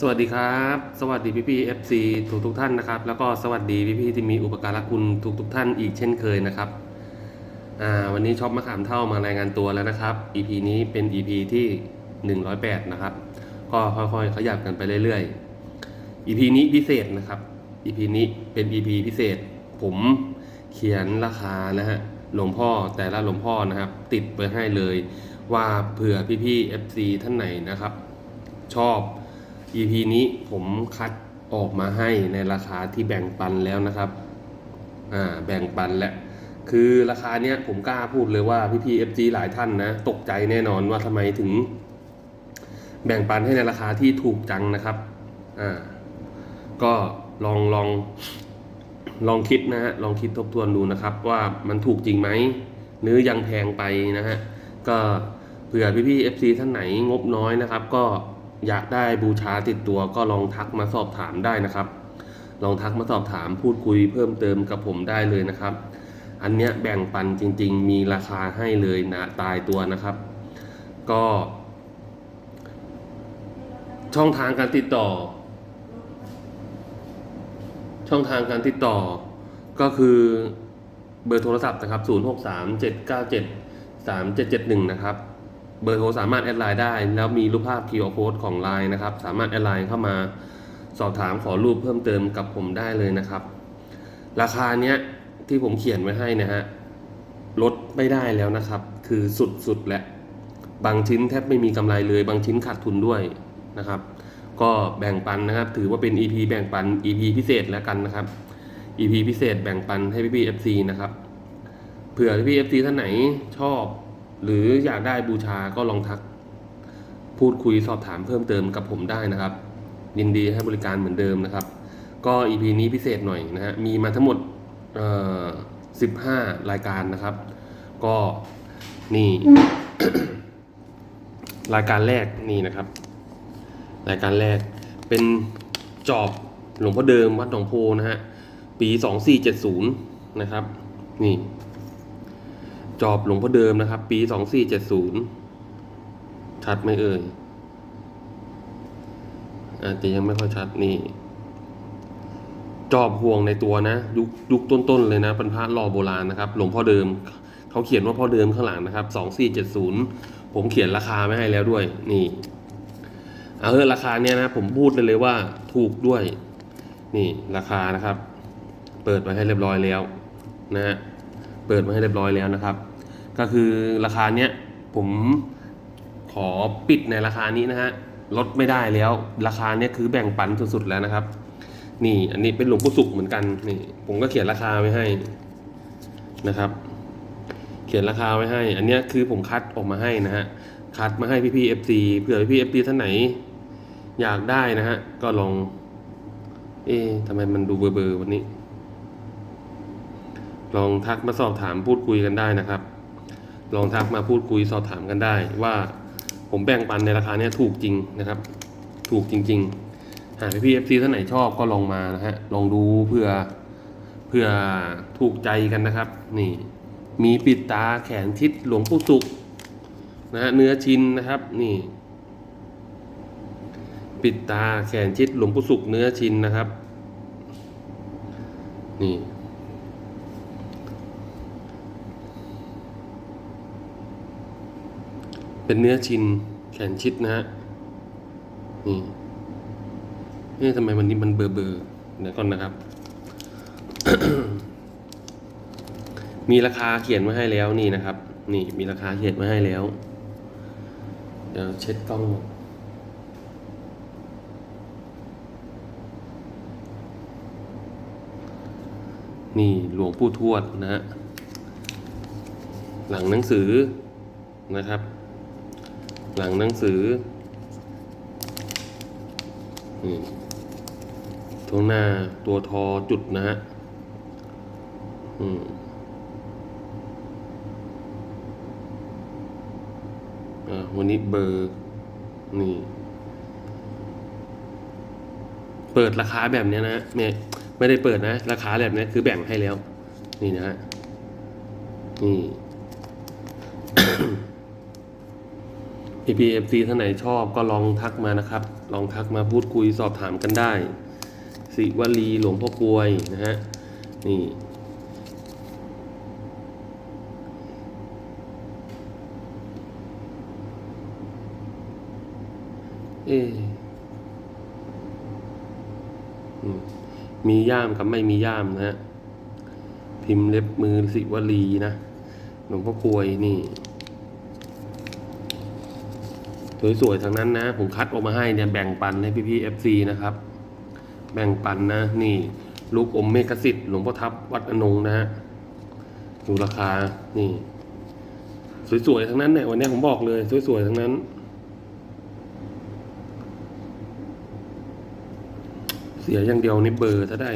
สวัสดีครับ สวัสดีพี่พี่เอฟซีทุกทุกท่านนะครับ แล้วก็สวัสดีพี่พี่ที่มีอุปการะคุณทุกทุกท่านอีกเช่นเคยนะครับอ่าวันนี้ช็อปมะขามเท่ามารายงานตัวแล้วนะครับ EP นี้เป็น EP ที่ 108 นะครับ ก็ค่อยๆขยับกันไปเรื่อยๆ EP นี้พิเศษนะครับ EP นี้เป็น EP พิเศษ ผมเขียนราคานะฮะหลวงพ่อแต่ละหลวงพ่อนะครับ ติดไปให้เลยว่าเผื่อพี่ๆ FC ท่านไหนนะครับ ชอบ EP นี้ผมคัดออกมาให้ในราคาที่แบ่งปันแล้วนะครับ อ่า แบ่งปันแล้วคือราคาเนี้ยผมกล้าพูดเลยว่าพี่พีเอฟจีหลายท่านนะ ตกใจแน่นอนว่าทำไมถึง แบ่งปันให้ในราคาที่ถูกจังนะครับ อ่า ก็ลองลองลองคิดนะฮะ ลองคิดทบทวนดูนะครับ ว่ามันถูกจริงไหมหรือยังแพงไปนะฮะ ก็เผื่อพี่พี่เอฟซีท่านไหนงบน้อยนะครับ ก็ อยากได้บูชาติดตัวก็ลองทักมาสอบถามได้นะครับ ลองทักมาสอบถามพูดคุยเพิ่มเติมกับผมได้เลยนะครับ อันเนี้ยแบ่งปันจริง ๆ มีราคาให้เลยนะตายตัวนะครับ ก็ ช่องทางการติดต่อ ช่องทางการติดต่อ ก็คือเบอร์โทรศัพท์นะครับ 0 6 3 7 9 7 3 7 7 1 นะครับ เบอร์โทรสามารถแอดไลน์ได้ แล้วมีรูปภาพ QR code ของ Line นะครับ สามารถแอดไลน์เข้ามาสอบถามขอรูปเพิ่มเติมกับผมได้เลยนะครับ ราคาเนี้ยที่ผมเขียนไว้ให้นะฮะลดไม่ได้แล้วนะครับ คือสุดๆและบางชิ้นแทบไม่มีกำไรเลย บางชิ้นขาดทุนด้วยนะครับ ก็แบ่งปันนะครับ ถือว่าเป็น EP แบ่งปัน EP พิเศษแล้วกันนะครับ EP พิเศษแบ่งปันให้พี่ๆ FC นะครับเผื่อพี่ FC ท่านไหนชอบ หรืออยากได้บูชาก็ลองทัก พูดคุยสอบถามเพิ่มเติมกับผมได้นะครับ ยินดีให้บริการเหมือนเดิมนะครับ ก็ EP นี้พิเศษหน่อยนะฮะมีมาทั้งหมดเอ่อ15รายการนะครับ ก็นี่ รายการแรกนี่นะครับ รายการแรกเป็นจอบหลวงพ่อเดิมวัดหนองโพนะฮะปี2470นะครับ นี่ จอบหลวงพ่อเดิมนะครับ ปี2470ชัดไหมเอ่ย อาจจะยังไม่ค่อยชัดนี่ จอบห่วงในตัวนะ ยุคยุคต้นๆเลยนะเป็นพระรอโบราณนะครับ หลวงพ่อเดิม เขาเขียนว่าพ่อเดิมข้างหลังนะครับ2470ผมเขียนราคาไม่ให้แล้วด้วย นี่เอาเถอราคาเนี้ยนะ ผมพูดเลยเลยว่าถูกด้วย นี่ราคานะครับ เปิดไว้ให้เรียบร้อยแล้ว นะฮะ เปิดมาให้เรียบร้อยแล้วนะครับ ก็คือราคาเนี้ยผมขอปิดในราคานี้นะฮะลดไม่ได้แล้ว ราคาเนี้ยคือแบ่งปันสุดๆแล้วนะครับ นี่อันนี้เป็นหลวงปู่สุขเหมือนกันนี่ผมก็เขียนราคาไว้ให้นะครับ เขียนราคาไว้ให้ อันเนี้ยคือผมคัดออกมาให้นะฮะคัดมาให้พี่ๆ FC เผื่อพี่ๆ FC ท่านไหน อยากได้นะฮะก็ลอง เอ๊ะทำไมมันดูเบอร์ๆวันนี้ ลองทักมาสอบถามพูดคุยกันได้นะครับ ลองทักมาพูดคุยสอบถามกันได้ ว่าผมแบ่งปันในราคาเนี้ยถูกจริงนะครับ ถูกจริง ๆ หากพี่เอฟซีท่านไหนชอบก็ลองมานะฮะลองดูเพื่อเพื่อถูกใจกันนะครับ นี่ มีปิดตาแขนทิศหลวงปู่สุกนะฮะเนื้อชิ้นนะครับ นี่ ปิดตาแขนชิดหลวงปู่สุกเนื้อชิ้นนะครับ นี่ เป็นเนื้อชินแขนชิดนะฮะ นี่นี่ทำไมวันนี้มันเบอร์เบอร์เดี๋ยวก่อนนะครับ มีราคาเขียนไว้ให้แล้วนี่นะครับ นี่มีราคาเขียนไว้ให้แล้ว เดี๋ยวเช็ดกล้องนี่หลวงปู่ทวดนะฮะหลังหนังสือนะครับ หลังหนังสือนี่ตรงหน้าตัวทอจุดนะฮะอืมอ่าวันนี้เบอร์นี่ เปิดราคาแบบนี้นะไม่ไม่ได้เปิดนะ ราคาแบบนี้คือแบ่งให้แล้ว นี่นะฮะนี่ PPFC ท่านไหนชอบก็ลองทักมานะครับ ลองทักมาพูดคุยสอบถามกันได้ สิวลีหลวงพ่อกลวยนะฮะ นี่ เอมีย่ามกับไม่มีย่ามนะฮะ พิมพ์เล็บมือสิวลีนะ หลวงพ่อกลวยนี่ สวยๆทั้งนั้นนะ ผมคัดออกมาให้เนี่ยแบ่งปันให้พี่ๆเอฟซีนะครับ แบ่งปันนะ นี่ลูกอมเมกสิทธิ์หลวงพ่อทับวัดอนงนะฮะดูราคา นี่ สวยๆทั้งนั้นเนี่ยวันนี้ผมบอกเลยสวยๆทั้งนั้น เสียอย่างเดียวนี่เบอร์ถ้าได้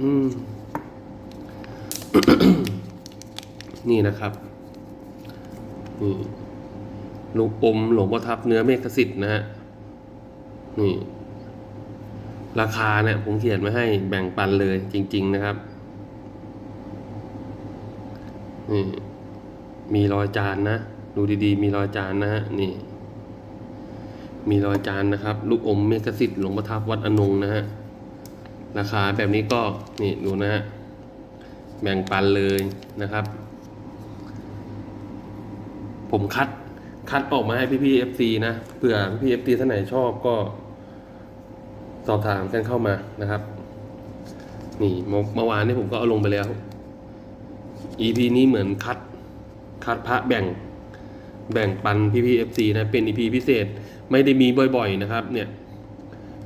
อืม นี่นะครับ นี่ลูกอมหลวงพ่อทับเนื้อเมฆสิทธิ์นะฮะนี่ ราคาเนี่ยผมเขียนมาให้แบ่งปันเลยจริง ๆ นะครับนี่มีรอยจานนะ ดูดีๆ มีรอยจานนะฮะนี่ มีรอยจานนะครับ ลูกอมเมฆสิทธิ์หลวงพ่อทับวัดอนงนะฮะราคาแบบนี้ก็นี่ดูนะฮะแบ่งปันเลยนะครับ ผมคัดคัดออกมาให้พี่พี่เอฟซีนะเผื่อพี่เอฟซีท่านไหนชอบก็ สอบถามกันเข้ามานะครับ นี่เมื่อเมื่อวานนี้ผมก็เอาลงไปแล้ว EP นี้เหมือนคัดคัดพระแบ่งแบ่งปันพี่พี่เอฟซีนะเป็น EP พิเศษไม่ได้มีบ่อย ๆ นะครับ เนี่ย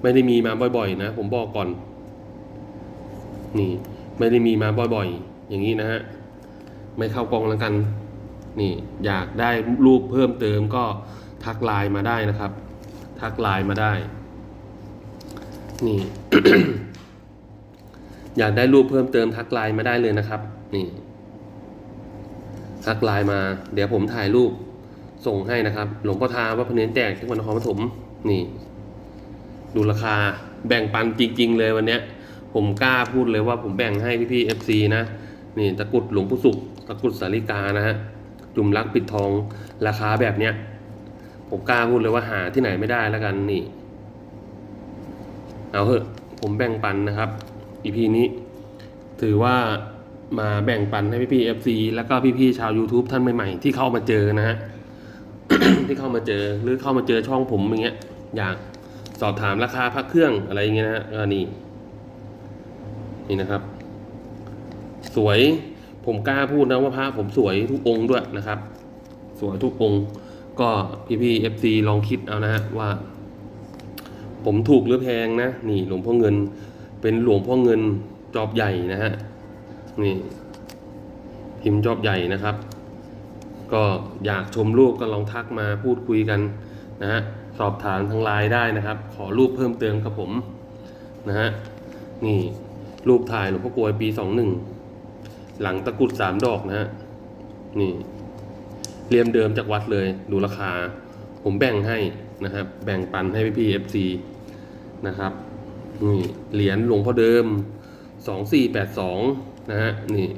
ไม่ได้มีมาบ่อย ๆ นะ ผมบอกก่อน นี่ ไม่ได้มีมาบ่อย ๆ อย่างนี้นะฮะไม่เข้ากองแล้วกัน นี่อยากได้รูปเพิ่มเติมก็ทักไลน์มาได้นะครับ ทักไลน์มาได้ นี่ อยากได้รูปเพิ่มเติมทักไลน์มาได้เลยนะครับ นี่ทักไลน์มา เดี๋ยวผมถ่ายรูปส่งให้นะครับ หลวงพ่อทาว่าพเนนแตกที่วันนครปฐมนี่ ดูราคาแบ่งปันจริง ๆ เลยวันเนี้ย ผมกล้าพูดเลยว่าผมแบ่งให้พี่ๆเอฟซีนะ นี่ตะกรุดหลวงปู่สุขตะกรุดสาริกานะฮะ จุ่มรักปิดทองราคาแบบเนี้ยผมกล้าพูดเลยว่าหาที่ไหนไม่ได้แล้วกันนี่ เอาเถอะผมแบ่งปันนะครับอีพีนี้ ถือว่ามาแบ่งปันให้พี่ๆเอฟซีแล้วก็พี่ๆชาว YouTube ท่านใหม่ๆที่เข้ามาเจอนะฮะที่เข้ามาเจอหรือเข้ามาเจอช่องผมอย่างเงี้ย อยากสอบถามราคาพระเครื่องอะไรอย่างเงี้ยนะฮะก็นี่นี่นะครับ สวย ผมกล้าพูดนะว่าพระผมสวยทุกองค์ด้วยนะครับ สวยทุกองค์ ก็พี่พี่เอฟซีลองคิดเอานะฮะว่า ผมถูกหรือแพงนะ นี่หลวงพ่อเงิน เป็นหลวงพ่อเงินจอบใหญ่นะฮะนี่พิมพ์จอบใหญ่นะครับ ก็อยากชมรูปก็ลองทักมาพูดคุยกันนะฮะสอบถามทางไลน์ได้นะครับ ขอรูปเพิ่มเติมกับผมนะฮะนี่รูปถ่ายหลวงพ่อกลวยปีสองหนึ่ง หลังตะกรุดสามดอกนะฮะ นี่เรียมเดิมจากวัดเลย ดูราคา ผมแบ่งให้นะครับ แบ่งปันให้พี่พีเอฟซีนะครับ นี่เหรียญหลวงพ่อเดิมสองสี่แปดสองนะฮะ นี่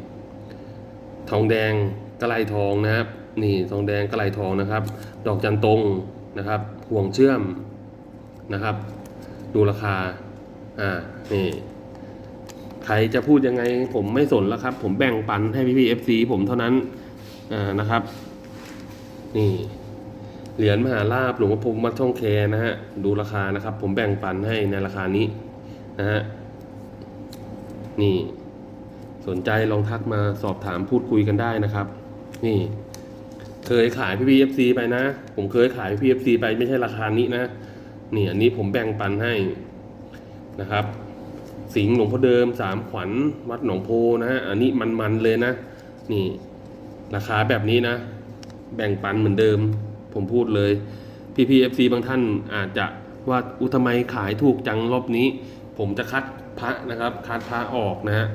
ทองแดงกระไลทองนะครับ นี่ทองแดงกระไลทองนะครับ ดอกจันตรงนะครับ ห่วงเชื่อมนะครับ ดูราคา อ่า นี่ ใครจะพูดยังไงผมไม่สนแล้วครับ ผมแบ่งปันให้พี่พี่เอฟซีผมเท่านั้นนะครับ นี่เหรียญมหาลาบหลวงพ่อพรหมวัดช่องแคนะฮะดูราคานะครับ ผมแบ่งปันให้ในราคานี้นะฮะนี่ สนใจลองทักมาสอบถามพูดคุยกันได้นะครับ นี่ เคยขายพี่พีเอฟซีไปนะ ผมเคยขายพี่พีเอฟซีไปไม่ใช่ราคานี้นะนี่อันนี้ผมแบ่งปันให้นะครับ สิงห์หลวงพ่อเดิมสามขวัญวัดหนองโพนะฮะอันนี้มันๆเลยนะ นี่ ราคาแบบนี้นะ แบ่งปันเหมือนเดิม ผมพูดเลยพี่พีเอฟซีบางท่านอาจจะว่าอุทำไมขายถูกจังรอบนี้ ผมจะคัดพระนะครับ คัดพระออกนะฮะ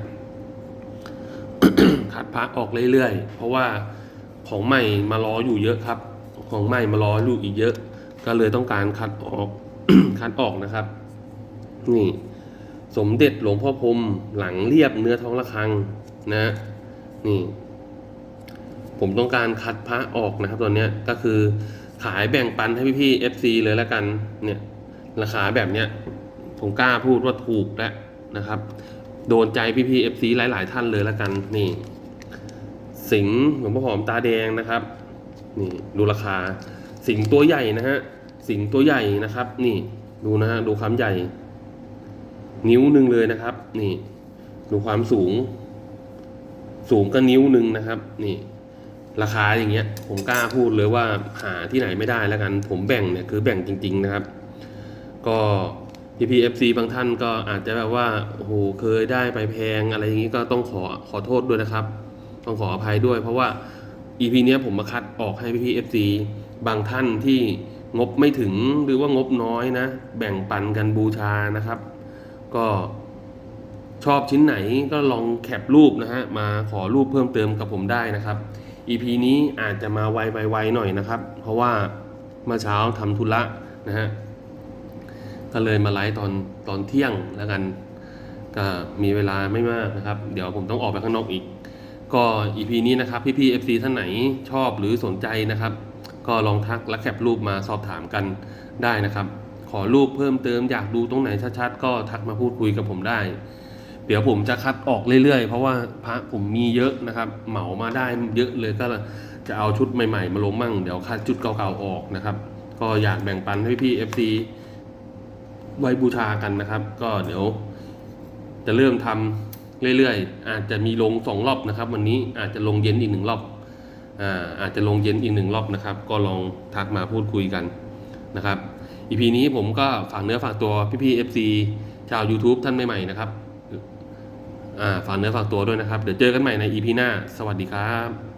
คัดพระออกเรื่อยๆ เพราะว่าของใหม่มารออยู่เยอะครับ ของใหม่มารออยู่อีกเยอะ ก็เลยต้องการคัดออกคัดออกนะครับ นี่ สมเด็จหลวงพ่อพรมหลังเรียบเนื้อท้องระฆังนะนี่ ผมต้องการคัดพระออกนะครับตอนนี้ก็คือขายแบ่งปันให้พี่ๆ FC เลยแล้วกัน เนี่ย ราคาแบบเนี้ยผมกล้าพูดว่าถูกแล้วนะครับ โดนใจพี่ๆ FC หลาย ๆ ท่านเลยแล้วกันนี่ สิงห์หลวงพ่อหอมตาแดงนะครับ นี่ดูราคา สิงห์ตัวใหญ่นะฮะสิงห์ตัวใหญ่นะครับ นี่ดูนะฮะดูความใหญ่ นิ้วหนึ่งเลยนะครับ นี่ดูความสูง สูงก็นิ้วหนึ่งนะครับ นี่ ราคาอย่างเงี้ย ผมกล้าพูดเลยว่าหาที่ไหนไม่ได้แล้วกัน ผมแบ่งเนี่ยคือแบ่งจริง ๆนะครับ ก็พีพีเอฟซีบางท่านก็อาจจะแบบว่าโอ้โหเคยได้ไปแพงอะไรอย่างนี้ก็ต้องขอขอโทษด้วยนะครับ ต้องขออภัยด้วย เพราะว่า EP เนี้ยผมมาคัดออกให้พีพีเอฟซีบางท่านที่งบไม่ถึงหรือว่างบน้อยนะ แบ่งปันกันบูชานะครับ ก็ชอบชิ้นไหนก็ลองแคปรูปนะฮะมาขอรูปเพิ่มเติมกับผมได้นะครับ EP นี้อาจจะมาไวๆๆหน่อยนะครับ เพราะว่าเมื่อเช้าทำธุระนะฮะก็เลยมาไลฟ์ตอนตอนเที่ยงแล้วกัน ก็มีเวลาไม่มากนะครับ เดี๋ยวผมต้องออกไปข้างนอกอีก ก็ EP นี้นะครับพี่ๆ FC ท่านไหนชอบหรือสนใจนะครับ ก็ลองทักและแคปรูปมาสอบถามกันได้นะครับ ขอรูปเพิ่มเติมอยากดูตรงไหนชัดๆ ก็ทักมาพูดคุยกับผมได้ เดี๋ยวผมจะคัดออกเรื่อยๆ เพราะว่าพระผมมีเยอะนะครับ เหมามาได้เยอะเลยก็จะเอาชุดใหม่ๆ มาลงมั่งเดี๋ยวคัดชุดเก่าๆออกนะครับ ก็อยากแบ่งปันให้พี่ FC ไว้บูชากันนะครับ ก็เดี๋ยวจะเริ่มทำเรื่อยๆ อาจจะมีลงสองรอบนะครับ วันนี้อาจจะลงเย็นอีกหนึ่งรอบอ่าอาจจะลงเย็นอีกหนึ่งรอบนะครับ ก็ลองทักมาพูดคุยกันนะครับ อีพีนี้ผมก็ฝากเนื้อฝากตัวพี่ๆ FC ชาว YouTube ท่านใหม่ๆนะครับฝากเนื้อฝากตัวด้วยนะครับ เดี๋ยวเจอกันใหม่ใน EP หน้า สวัสดีครับ